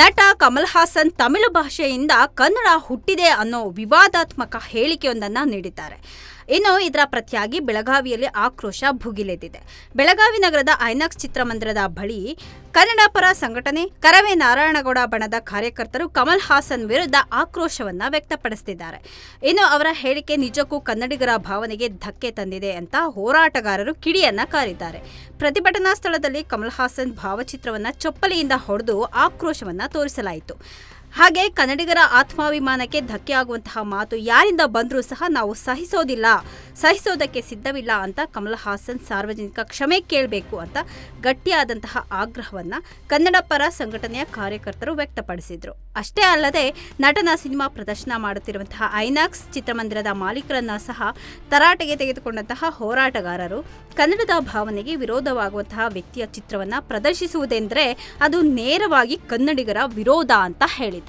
ನಟ ಕಮಲ್ ಹಾಸನ್ ತಮಿಳು ಭಾಷೆಯಿಂದ ಕನ್ನಡ ಹುಟ್ಟಿದೆ ಅನ್ನೋ ವಿವಾದಾತ್ಮಕ ಹೇಳಿಕೆಯೊಂದನ್ನು ನೀಡಿದ್ದಾರೆ. ಇನ್ನು ಇದರ ಪ್ರತಿಯಾಗಿ ಬೆಳಗಾವಿಯಲ್ಲಿ ಆಕ್ರೋಶ ಭುಗಿಲೆದ್ದಿದೆ. ಬೆಳಗಾವಿ ನಗರದ ಐನಾಕ್ಸ್ ಚಿತ್ರಮಂದಿರದ ಬಳಿ ಕನ್ನಡ ಪರ ಸಂಘಟನೆ, ಕರವೇ ನಾರಾಯಣಗೌಡ ಬಣದ ಕಾರ್ಯಕರ್ತರು ಕಮಲ್ ಹಾಸನ್ ವಿರುದ್ಧ ಆಕ್ರೋಶವನ್ನ ವ್ಯಕ್ತಪಡಿಸುತ್ತಿದ್ದಾರೆ ಇನ್ನು ಅವರ ಹೇಳಿಕೆ ನಿಜಕ್ಕೂ ಕನ್ನಡಿಗರ ಭಾವನೆಗೆ ಧಕ್ಕೆ ತಂದಿದೆ ಅಂತ ಹೋರಾಟಗಾರರು ಕಿಡಿಯನ್ನ ಕಾರಿದ್ದಾರೆ. ಪ್ರತಿಭಟನಾ ಸ್ಥಳದಲ್ಲಿ ಕಮಲ್ ಹಾಸನ್ ಭಾವಚಿತ್ರವನ್ನ ಚಪ್ಪಲಿಯಿಂದ ಹೊಡೆದು ಆಕ್ರೋಶವನ್ನ ತೋರಿಸಲಾಯಿತು. ಹಾಗೆ ಕನ್ನಡಿಗರ ಆತ್ಮಾಭಿಮಾನಕ್ಕೆ ಧಕ್ಕೆ ಆಗುವಂತಹ ಮಾತು ಯಾರಿಂದ ಬಂದರೂ ಸಹ ನಾವು ಸಹಿಸೋದಿಲ್ಲ. ಸಹಿಸೋದಕ್ಕೆ ಸಿದ್ಧವಿಲ್ಲ ಅಂತ ಕಮಲ್ ಹಾಸನ್ ಸಾರ್ವಜನಿಕ ಕ್ಷಮೆ ಕೇಳಬೇಕು ಅಂತ ಗಟ್ಟಿಯಾದಂತಹ ಆಗ್ರಹವನ್ನು ಕನ್ನಡ ಪರ ಸಂಘಟನೆಯ ಕಾರ್ಯಕರ್ತರು ವ್ಯಕ್ತಪಡಿಸಿದರು. ಅಷ್ಟೇ ಅಲ್ಲದೆ ನಟನ ಸಿನಿಮಾ ಪ್ರದರ್ಶನ ಮಾಡುತ್ತಿರುವಂತಹ ಐನಾಕ್ಸ್ ಚಿತ್ರಮಂದಿರದ ಮಾಲೀಕರನ್ನ ಸಹ ತರಾಟೆಗೆ ತೆಗೆದುಕೊಂಡಂತಹ ಹೋರಾಟಗಾರರು ಕನ್ನಡದ ಭಾವನೆಗೆ ವಿರೋಧವಾಗುವಂತಹ ವ್ಯಕ್ತಿಯ ಚಿತ್ರವನ್ನು ಪ್ರದರ್ಶಿಸುವುದೆಂದರೆ ಅದು ನೇರವಾಗಿ ಕನ್ನಡಿಗರ ವಿರೋಧ ಅಂತ ಹೇಳಿದ್ರು.